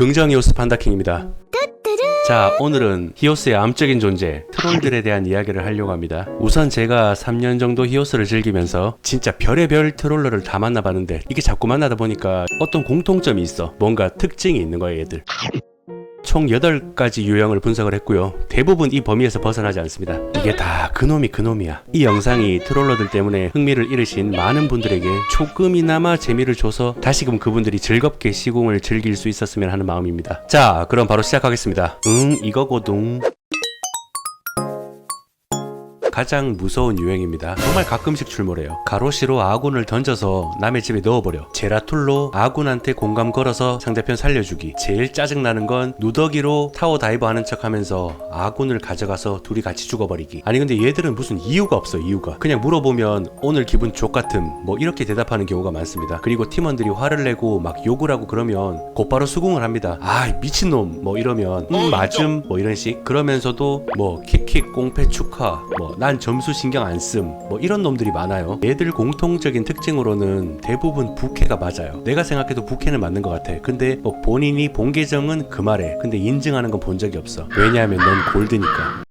긍정 히오스 판다킹입니다. 자, 오늘은 히오스의 암적인 존재, 트롤들에 대한 이야기를 하려고 합니다. 우선 제가 3년 정도 히오스를 즐기면서 진짜 별의별 트롤러를 다 만나봤는데 이게 자꾸 만나다 보니까 어떤 공통점이 있어. 뭔가 특징이 있는 거예요, 얘들. 총 8가지 유형을 분석을 했고요. 대부분 이 범위에서 벗어나지 않습니다. 이게 다 그놈이 그놈이야. 이 영상이 트롤러들 때문에 흥미를 잃으신 많은 분들에게 조금이나마 재미를 줘서 다시금 그분들이 즐겁게 시공을 즐길 수 있었으면 하는 마음입니다. 자, 그럼 바로 시작하겠습니다. 응, 이거거동. 가장 무서운 유행입니다. 정말 가끔씩 출몰해요. 가로시로 아군을 던져서 남의 집에 넣어버려. 제라툴로 아군한테 공감 걸어서 상대편 살려주기. 제일 짜증나는 건 누더기로 타워 다이버 하는 척 하면서 아군을 가져가서 둘이 같이 죽어버리기. 아니 근데 얘들은 무슨 이유가 없어 이유가. 그냥 물어보면 오늘 기분 족같음 뭐 이렇게 대답하는 경우가 많습니다. 그리고 팀원들이 화를 내고 막 욕을 하고 그러면 곧바로 수긍을 합니다. 아 미친놈 뭐 이러면 음 맞음 뭐 이런 식. 그러면서도 뭐 킥킥 꽁패 축하 뭐난 점수 신경 안 씀 뭐 이런 놈들이 많아요. 얘들 공통적인 특징으로는 대부분 부캐가 맞아요. 내가 생각해도 부캐는 맞는 것 같아. 근데 뭐 본인이 본 계정은 그 말해 근데 인증하는 건 본 적이 없어. 왜냐하면 넌 골드니까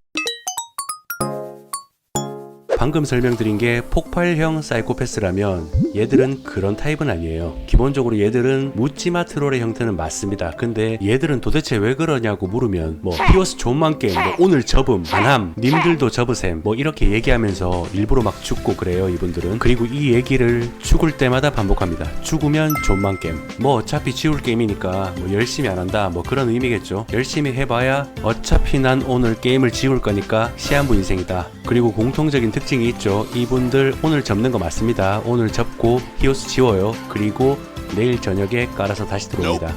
방금 설명드린 게 폭발형 사이코패스라면 얘들은 그런 타입은 아니에요. 기본적으로 얘들은 묻지마 트롤의 형태는 맞습니다. 근데 얘들은 도대체 왜 그러냐고 물으면 뭐 히오스 존만 게임, 뭐 오늘 접음, 안함, 님들도 접으셈 뭐 이렇게 얘기하면서 일부러 막 죽고 그래요 이분들은. 그리고 이 얘기를 죽을 때마다 반복합니다. 죽으면 존만 게임. 뭐 어차피 지울 게임이니까 뭐 열심히 안 한다 뭐 그런 의미겠죠. 열심히 해봐야 어차피 난 오늘 게임을 지울 거니까 시한부 인생이다. 그리고 공통적인 특징 이 있죠. 이분들 오늘 접는 거 맞습니다. 오늘 접고 히오스 지워요. 그리고 내일 저녁에 깔아서 다시 들어옵니다.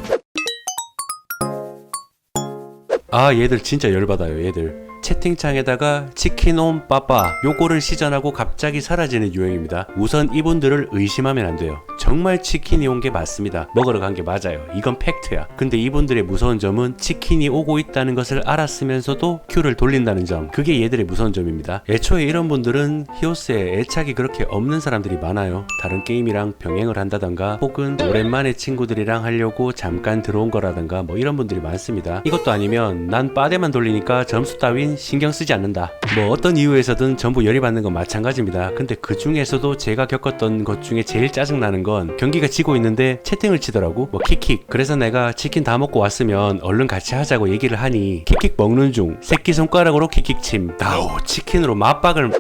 아 얘들 진짜 열받아요 얘들 채팅창에다가 치킨홈 빠빠 요거를 시전하고 갑자기 사라지는 유행입니다. 우선 이분들을 의심하면 안 돼요. 정말 치킨이 온 게 맞습니다. 먹으러 간 게 맞아요. 이건 팩트야. 근데 이분들의 무서운 점은 치킨이 오고 있다는 것을 알았으면서도 큐를 돌린다는 점. 그게 얘들의 무서운 점입니다. 애초에 이런 분들은 히오스에 애착이 그렇게 없는 사람들이 많아요. 다른 게임이랑 병행을 한다던가 혹은 오랜만에 친구들이랑 하려고 잠깐 들어온 거라던가 뭐 이런 분들이 많습니다. 이것도 아니면 난 빠데만 돌리니까 점수 따윈 신경 쓰지 않는다. 뭐 어떤 이유에서든 전부 열이 받는 건 마찬가지입니다. 근데 그 중에서도 제가 겪었던 것 중에 제일 짜증나는 건 경기가 지고 있는데 채팅을 치더라고. 뭐 킥킥. 그래서 내가 치킨 다 먹고 왔으면 얼른 같이 하자고 얘기를 하니 킥킥 먹는 중 새끼 손가락으로 킥킥 침. 나오 치킨으로 맞박을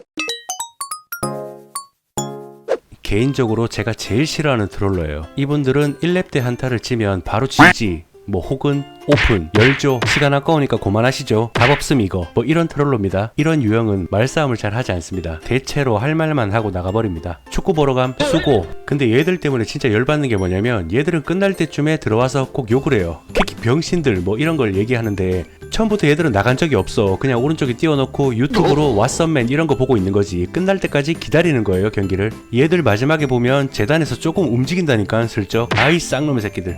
개인적으로 제가 제일 싫어하는 트롤러예요. 이분들은 1렙 때 한타를 치면 바로 지지. 뭐 혹은 오픈, 열조, 시간 아까우니까 그만하시죠. 답 없음 이거. 뭐 이런 트롤러입니다. 이런 유형은 말싸움을 잘 하지 않습니다. 대체로 할 말만 하고 나가버립니다. 축구 보러 감 수고. 근데 얘들 때문에 진짜 열받는 게 뭐냐면 얘들은 끝날 때쯤에 들어와서 꼭 욕을 해요. 키키 병신들 뭐 이런 걸 얘기하는데 처음부터 얘들은 나간 적이 없어. 그냥 오른쪽에 띄워놓고 유튜브로 왓썸맨 이런 거 보고 있는 거지. 끝날 때까지 기다리는 거예요, 경기를. 얘들 마지막에 보면 재단에서 조금 움직인다니까, 슬쩍. 아이, 쌍놈의 새끼들.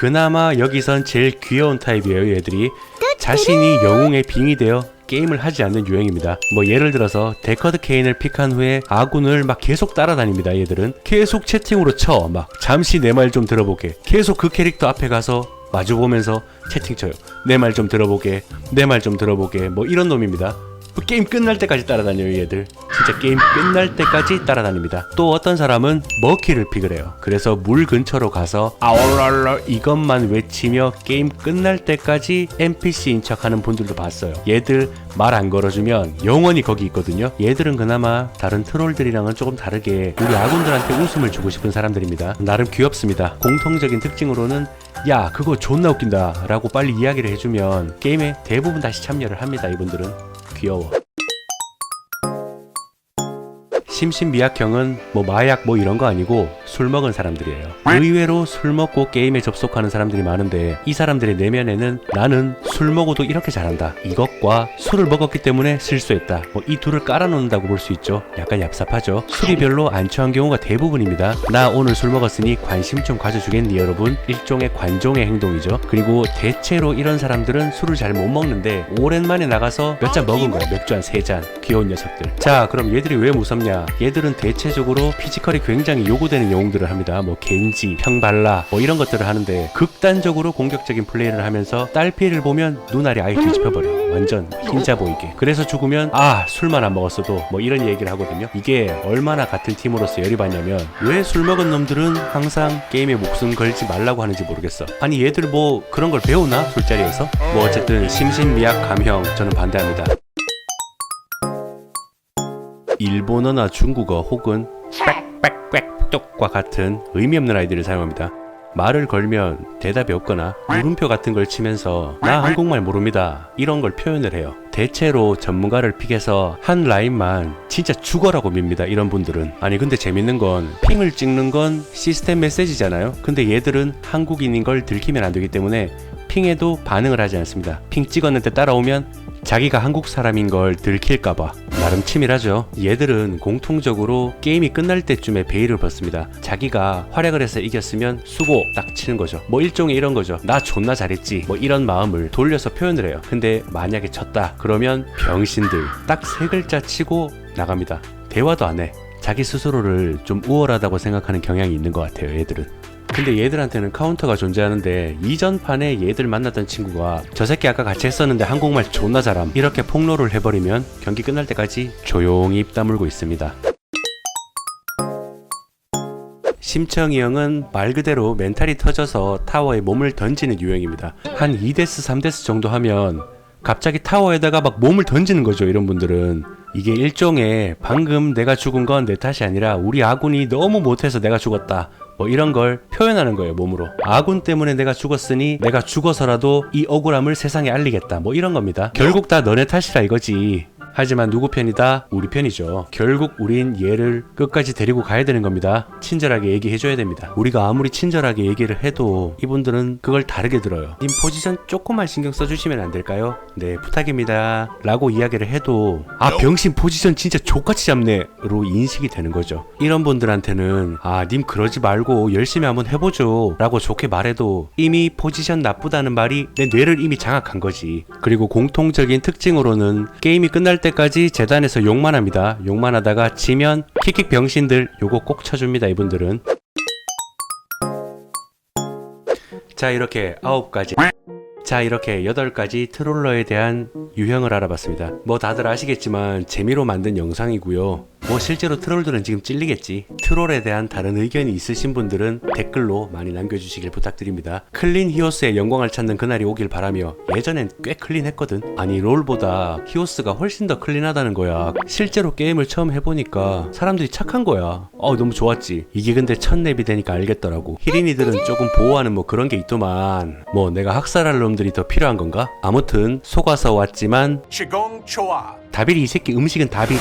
그나마 여기선 제일 귀여운 타입이에요, 얘들이. 자신이 영웅의 빙이 되어 게임을 하지 않는 유행입니다. 뭐 예를 들어서 데커드 케인을 픽한 후에 아군을 막 계속 따라다닙니다. 얘들은 계속 채팅으로 쳐. 막 잠시 내 말 좀 들어보게. 계속 그 캐릭터 앞에 가서 마주 보면서 채팅 쳐요. 내 말 좀 들어보게. 내 말 좀 들어보게. 뭐 이런 놈입니다. 그 게임 끝날 때까지 따라다녀요 얘들. 진짜 게임 끝날 때까지 따라다닙니다. 또 어떤 사람은 머키를 픽을 해요. 그래서 물 근처로 가서 아올랄라 이것만 외치며 게임 끝날 때까지 NPC인 척 하는 분들도 봤어요. 얘들 말 안 걸어주면 영원히 거기 있거든요. 얘들은 그나마 다른 트롤들이랑은 조금 다르게 우리 아군들한테 웃음을 주고 싶은 사람들입니다. 나름 귀엽습니다. 공통적인 특징으로는 야 그거 존나 웃긴다 라고 빨리 이야기를 해주면 게임에 대부분 다시 참여를 합니다 이분들은 귀여워. 심신미약형은 뭐 마약 뭐 이런 거 아니고 술 먹은 사람들이에요. 의외로 술 먹고 게임에 접속하는 사람들이 많은데 이 사람들의 내면에는 나는 술 먹어도 이렇게 잘한다. 이것과 술을 먹었기 때문에 실수했다. 뭐 이 둘을 깔아놓는다고 볼 수 있죠. 약간 얍삽하죠. 술이 별로 안 취한 경우가 대부분입니다. 나 오늘 술 먹었으니 관심 좀 가져주겠니 여러분? 일종의 관종의 행동이죠. 그리고 대체로 이런 사람들은 술을 잘 못 먹는데 오랜만에 나가서 몇 잔 먹은 거야. 맥주 한 세 잔. 귀여운 녀석들. 자, 그럼 얘들이 왜 무섭냐? 얘들은 대체적으로 피지컬이 굉장히 요구되는 영웅들을 합니다. 뭐 겐지, 평발라 뭐 이런 것들을 하는데 극단적으로 공격적인 플레이를 하면서 딸피를 보면 눈알이 아예 뒤집혀버려. 완전 흰자 보이게. 그래서 죽으면 아 술만 안 먹었어도 뭐 이런 얘기를 하거든요. 이게 얼마나 같은 팀으로서 열이 받냐면 왜 술 먹은 놈들은 항상 게임에 목숨 걸지 말라고 하는지 모르겠어. 아니 얘들 뭐 그런 걸 배우나 술자리에서? 뭐 어쨌든 심신미약 감형 저는 반대합니다. 일본어나 중국어 혹은 빽빽 빽똑과 같은 의미 없는 아이들을 사용합니다. 말을 걸면 대답이 없거나 물음표 같은 걸 치면서 나 한국말 모릅니다 이런 걸 표현을 해요. 대체로 전문가를 픽해서 한 라인만 진짜 죽어라고 밉니다 이런 분들은. 아니 근데 재밌는 건 핑을 찍는 건 시스템 메시지잖아요. 근데 얘들은 한국인인 걸 들키면 안 되기 때문에 핑에도 반응을 하지 않습니다. 핑 찍었는데 따라오면 자기가 한국 사람인 걸 들킬까봐 나름 치밀하죠. 얘들은 공통적으로 게임이 끝날 때쯤에 베일을 벗습니다. 자기가 활약을 해서 이겼으면 수고 딱 치는 거죠. 뭐 일종의 이런 거죠. 나 존나 잘했지. 뭐 이런 마음을 돌려서 표현을 해요. 근데 만약에 졌다. 그러면 병신들 딱 세 글자 치고 나갑니다. 대화도 안 해. 자기 스스로를 좀 우월하다고 생각하는 경향이 있는 것 같아요. 얘들은. 근데 얘들한테는 카운터가 존재하는데 이전 판에 얘들 만났던 친구가 저 새끼 아까 같이 했었는데 한국말 존나 잘함 이렇게 폭로를 해버리면 경기 끝날 때까지 조용히 입 다물고 있습니다. 심청이 형은 말 그대로 멘탈이 터져서 타워에 몸을 던지는 유형입니다. 한 2데스 3데스 정도 하면 갑자기 타워에다가 막 몸을 던지는 거죠 이런 분들은 이게 일종의 방금 내가 죽은 건 내 탓이 아니라 우리 아군이 너무 못해서 내가 죽었다 뭐 이런 걸 표현하는 거예요 몸으로. 아군 때문에 내가 죽었으니 내가 죽어서라도 이 억울함을 세상에 알리겠다. 뭐 이런 겁니다. 결국 다 너네 탓이라 이거지 하지만 누구 편이다? 우리 편이죠. 결국 우린 얘를 끝까지 데리고 가야 되는 겁니다. 친절하게 얘기해줘야 됩니다. 우리가 아무리 친절하게 얘기를 해도 이분들은 그걸 다르게 들어요. 님 포지션 조금만 신경 써주시면 안 될까요? 네, 부탁입니다. 라고 이야기를 해도 아, 병신 포지션 진짜 족같이 잡네. 로 인식이 되는 거죠. 이런 분들한테는 아, 님 그러지 말고 열심히 한번 해보죠. 라고 좋게 말해도 이미 포지션 나쁘다는 말이 내 뇌를 이미 장악한 거지. 그리고 공통적인 특징으로는 게임이 끝날 때까지 재단에서 욕만 합니다. 욕만 하다가 지면 킥킥 병신들 요거 꼭 쳐줍니다. 이분들은. 자 이렇게 아홉 가지 자 이렇게 여덟 가지 트롤러에 대한 유형을 알아봤습니다 뭐 다들 아시겠지만 재미로 만든 영상이고요 뭐 실제로 트롤들은 지금 찔리겠지. 트롤에 대한 다른 의견이 있으신 분들은 댓글로 많이 남겨주시길 부탁드립니다. 클린 히오스의 영광을 찾는 그날이 오길 바라며 예전엔 꽤 클린했거든. 아니 롤보다 히오스가 훨씬 더 클린하다는 거야. 실제로 게임을 처음 해보니까 사람들이 착한 거야. 어 너무 좋았지. 이게 근데 첫 랩이 되니까 알겠더라고. 히린이들은 조금 보호하는 뭐 그런 게 있더만. 뭐 내가 학살할 놈들이 더 필요한 건가? 아무튼 속아서 왔지만 시공 좋아. 다빌이 이 새끼 음식은 답이